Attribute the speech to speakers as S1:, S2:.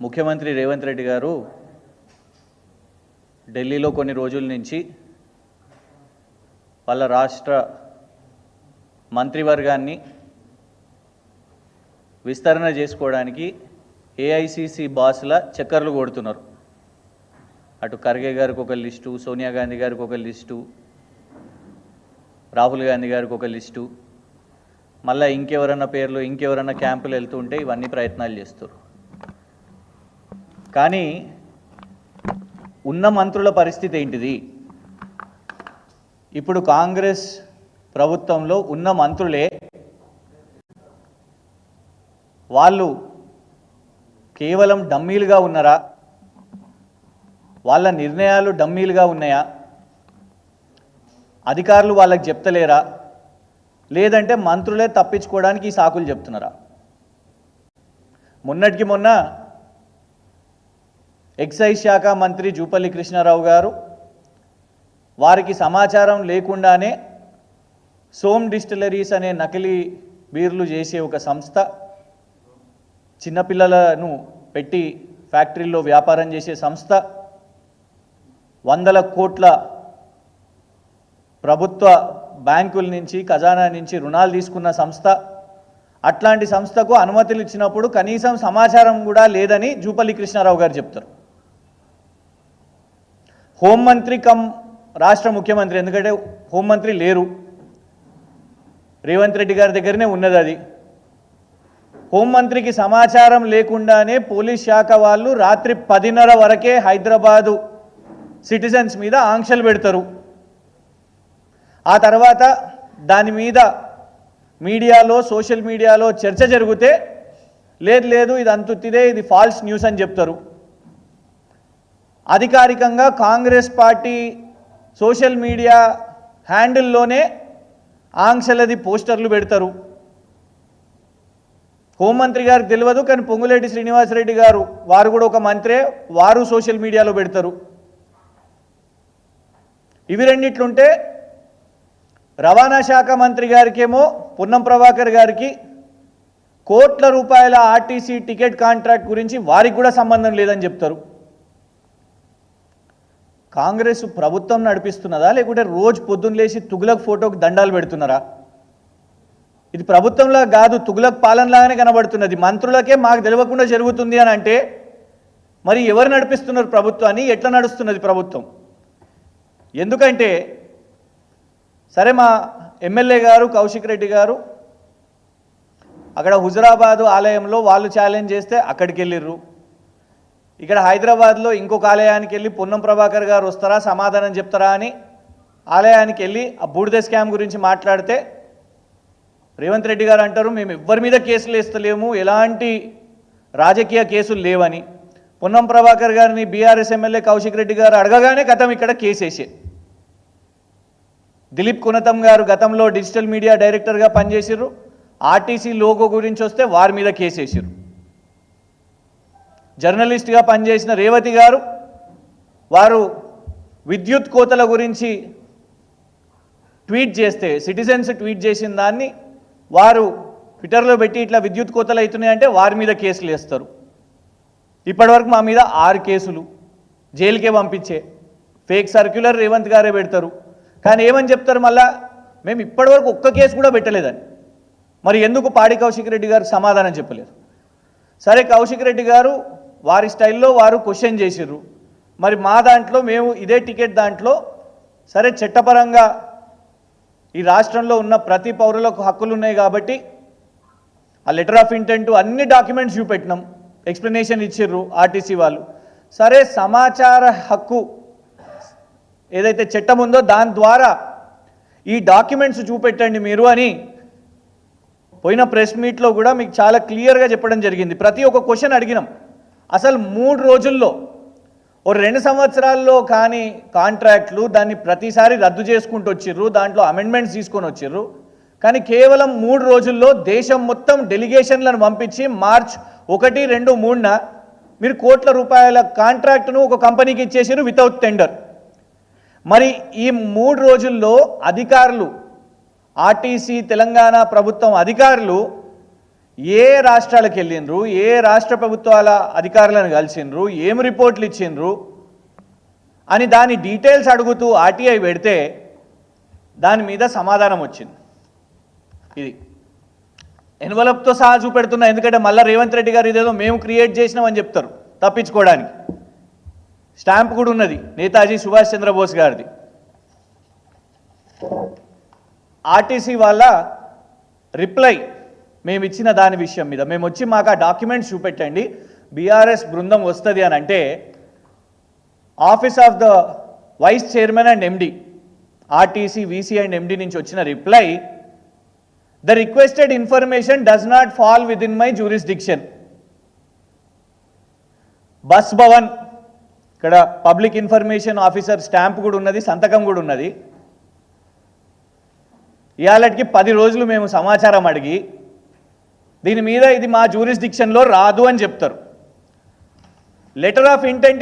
S1: ముఖ్యమంత్రి రేవంత్ రెడ్డి గారు ఢిల్లీలో కొన్ని రోజుల నుంచి వాళ్ళ రాష్ట్ర మంత్రివర్గాన్ని విస్తరణ చేసుకోవడానికి ఏఐసిసి బాస్ల చక్కర్లు కొడుతున్నారు. అటు ఖర్గే గారికి ఒక లిస్టు సోనియా గాంధీ గారికి ఒక లిస్టు రాహుల్ గాంధీ గారికి ఒక లిస్టు మళ్ళీ ఇంకెవరన్నా పేర్లు ఇంకెవరన్నా క్యాంపులు వెళ్తుంటే ఇవన్నీ ప్రయత్నాలు చేస్తారు కానీ ఉన్న మంత్రుల పరిస్థితి ఏంటిది? ఇప్పుడు కాంగ్రెస్ ప్రభుత్వంలో ఉన్న మంత్రులే వాళ్ళు కేవలం డమ్మీలుగా ఉన్నారా? వాళ్ళ నిర్ణయాలు డమ్మీలుగా ఉన్నాయా? అధికారులు వాళ్ళకి చెప్తలేరా? లేదంటే మంత్రులే తప్పించుకోవడానికి ఈ సాకులు చెప్తున్నారా? మొన్నటికి మొన్న ఎక్సైజ్ శాఖ మంత్రి జూపల్లి కృష్ణారావు గారు వారికి సమాచారం లేకుండానే సోమ్ డిస్టిలరీస్ అనే నకిలీ బీర్లు చేసే ఒక సంస్థ చిన్నపిల్లలను పెట్టి ఫ్యాక్టరీల్లో వ్యాపారం చేసే సంస్థ వందల కోట్ల ప్రభుత్వ బ్యాంకుల నుంచి ఖజానా నుంచి రుణాలు తీసుకున్న సంస్థ. అట్లాంటి సంస్థకు అనుమతులు ఇచ్చినప్పుడు కనీసం సమాచారం కూడా లేదని జూపల్లి కృష్ణారావు గారు చెప్తారు. హోంమంత్రి కమ్ రాష్ట్ర ముఖ్యమంత్రి ఎందుకంటే హోంమంత్రి లేరు. రేవంత్ రెడ్డి గారి దగ్గరనే ఉన్నది అది. హోంమంత్రికి సమాచారం లేకుండానే పోలీస్ శాఖ వాళ్ళు రాత్రి పదిన్నర వరకే హైదరాబాదు సిటిజన్స్ మీద ఆంక్షలు పెడతారు. ఆ తర్వాత దాని మీద మీడియాలో సోషల్ మీడియాలో చర్చ జరిగితే లేదు లేదు ఇది అంతుత్తిదే ఇది ఫాల్స్ న్యూస్ అని చెప్తారు. అధికారికంగా కాంగ్రెస్ పార్టీ సోషల్ మీడియా హ్యాండిల్లోనే ఆంక్షలది పోస్టర్లు పెడతారు. హోంమంత్రి గారికి తెలియదు కానీ పొంగులేటి శ్రీనివాసరెడ్డి గారు వారు కూడా ఒక మంత్రే వారు సోషల్ మీడియాలో పెడతారు. ఇవి రెండిట్లుంటే రవాణా శాఖ మంత్రి గారికేమో పొన్నం ప్రభాకర్ గారికి కోట్ల రూపాయల ఆర్టీసీ టికెట్ కాంట్రాక్ట్ గురించి వారికి కూడా సంబంధం లేదని చెప్తారు. కాంగ్రెస్ ప్రభుత్వం నడిపిస్తున్నదా? లేకుంటే రోజు పొద్దున్న లేచి తుగులకు ఫోటోకి దండాలు పెడుతున్నారా? ఇది ప్రభుత్వంలో కాదు తుగులక్ పాలనలాగానే కనబడుతున్నది. మంత్రులకే మాకు తెలియకుండా జరుగుతుంది అని అంటే మరి ఎవరు నడిపిస్తున్నారు ప్రభుత్వాన్ని? ఎట్లా నడుస్తున్నది ప్రభుత్వం? ఎందుకంటే సరే మా ఎమ్మెల్యే గారు కౌశిక్ రెడ్డి గారు అక్కడ హుజరాబాదు ఆలయంలో వాళ్ళు ఛాలెంజ్ చేస్తే అక్కడికి వెళ్ళిర్రు. ఇక్కడ హైదరాబాద్లో ఇంకొక ఆలయానికి వెళ్ళి పొన్నం ప్రభాకర్ గారు వస్తారా సమాధానం చెప్తారా అని ఆలయానికి వెళ్ళి ఆ బూడిద స్కామ్ గురించి మాట్లాడితే రేవంత్ రెడ్డి గారు అంటారు మేము ఎవ్వరి మీద కేసులు వేస్తలేము ఎలాంటి రాజకీయ కేసులు లేవని. పొన్నం ప్రభాకర్ గారిని బీఆర్ఎస్ ఎమ్మెల్యే కౌశిక్ రెడ్డి గారు అడగగానే గతం ఇక్కడ కేసేసే. దిలీప్ కునతం గారు గతంలో డిజిటల్ మీడియా డైరెక్టర్గా పనిచేసిర్రు ఆర్టీసీ లోగో గురించి వస్తే వారి మీద కేసేసారు జర్నలిస్ట్గా పనిచేసిన రేవతి గారు వారు విద్యుత్ కోతల గురించి ట్వీట్ చేస్తే సిటిజన్స్ ట్వీట్ చేసిన దాన్ని వారు ట్విట్టర్లో పెట్టి ఇట్లా విద్యుత్ కోతలు అవుతున్నాయంటే వారి మీద కేసులు వేస్తారు. ఇప్పటివరకు మా మీద ఆరు కేసులు జైలుకే పంపించే ఫేక్ సర్క్యులర్ రేవంత్ గారే పెడతారు. కానీ ఏమని చెప్తారు మళ్ళా? మేము ఇప్పటివరకు ఒక్క కేసు కూడా పెట్టలేదని. మరి ఎందుకు పాడి కౌశిక్ రెడ్డి గారు సమాధానం చెప్పలేదు? సరే కౌశిక్ రెడ్డి గారు వారి స్టైల్లో వారు క్వశ్చన్ చేసిర్రు. మరి మా దాంట్లో మేము ఇదే టికెట్ దాంట్లో సరే చట్టపరంగా ఈ రాష్ట్రంలో ఉన్న ప్రతి పౌరులకు హక్కులు ఉన్నాయి కాబట్టి ఆ లెటర్ ఆఫ్ ఇంటెంట్ అన్ని డాక్యుమెంట్స్ చూపెట్టినాం. ఎక్స్ప్లెనేషన్ ఇచ్చిర్రు ఆర్టీసీ వాళ్ళు. సరే సమాచార హక్కు ఏదైతే చట్టం ఉందో దాని ద్వారా ఈ డాక్యుమెంట్స్ చూపెట్టండి మీరు అని పోయిన ప్రెస్ మీట్లో కూడా మీకు చాలా క్లియర్గా చెప్పడం జరిగింది. ప్రతి ఒక్క క్వశ్చన్ అడిగినాం. అసలు మూడు రోజుల్లో ఓ రెండు సంవత్సరాల్లో కానీ కాంట్రాక్ట్లు దాన్ని ప్రతిసారి రద్దు చేసుకుంటూ వచ్చిర్రు దాంట్లో అమెండ్మెంట్స్ తీసుకొని వచ్చిర్రు. కానీ కేవలం మూడు రోజుల్లో దేశం మొత్తం డెలిగేషన్లను పంపించి మార్చ్ ఒకటి రెండు మూడున మీరు కోట్ల రూపాయల కాంట్రాక్ట్ను ఒక కంపెనీకి ఇచ్చేసారు వితౌట్ టెండర్ మరి ఈ మూడు రోజుల్లో అధికారులు ఆర్టీసీ తెలంగాణ ప్రభుత్వం అధికారులు ఏ రాష్ట్రాలకు వెళ్ళిండ్రు? ఏ రాష్ట్ర ప్రభుత్వాల అధికారులను కలిసిండ్రు? ఏం రిపోర్ట్లు ఇచ్చిండ్రు? అని దాని డీటెయిల్స్ అడుగుతూ ఆర్టీఐ పెడితే దాని మీద సమాధానం వచ్చింది. ఇది ఎన్వలప్తో సహా చూపెడుతున్నా ఎందుకంటే మళ్ళీ రేవంత్ రెడ్డి గారు ఇదేదో మేము క్రియేట్ చేసినామని చెప్తారు తప్పించుకోవడానికి. స్టాంప్ కూడా ఉన్నది నేతాజీ సుభాష్ చంద్రబోస్ గారిది. ఆర్టీసీ వాళ్ళ రిప్లై మేము ఇచ్చిన దాని విషయం మీద. మేము వచ్చి మాకు ఆ డాక్యుమెంట్స్ చూపెట్టండి. బీఆర్ఎస్ బృందం వస్తుంది అని అంటే office of the vice chairman and MD RTC VC and MD నుంచి వచ్చిన reply the requested information does not fall within my jurisdiction bus Bhavan ఇక్కడ పబ్లిక్ ఇన్ఫర్మేషన్ ఆఫీసర్ స్టాంప్ కూడా ఉన్నది సంతకం కూడా ఉన్నది. ఇవాళకి పది రోజులు మేము సమాచారం అడిగి దీని మీద ఇది మా జ్యూరిస్డిక్షన్లో రాదు అని చెప్తారు. Letter of intent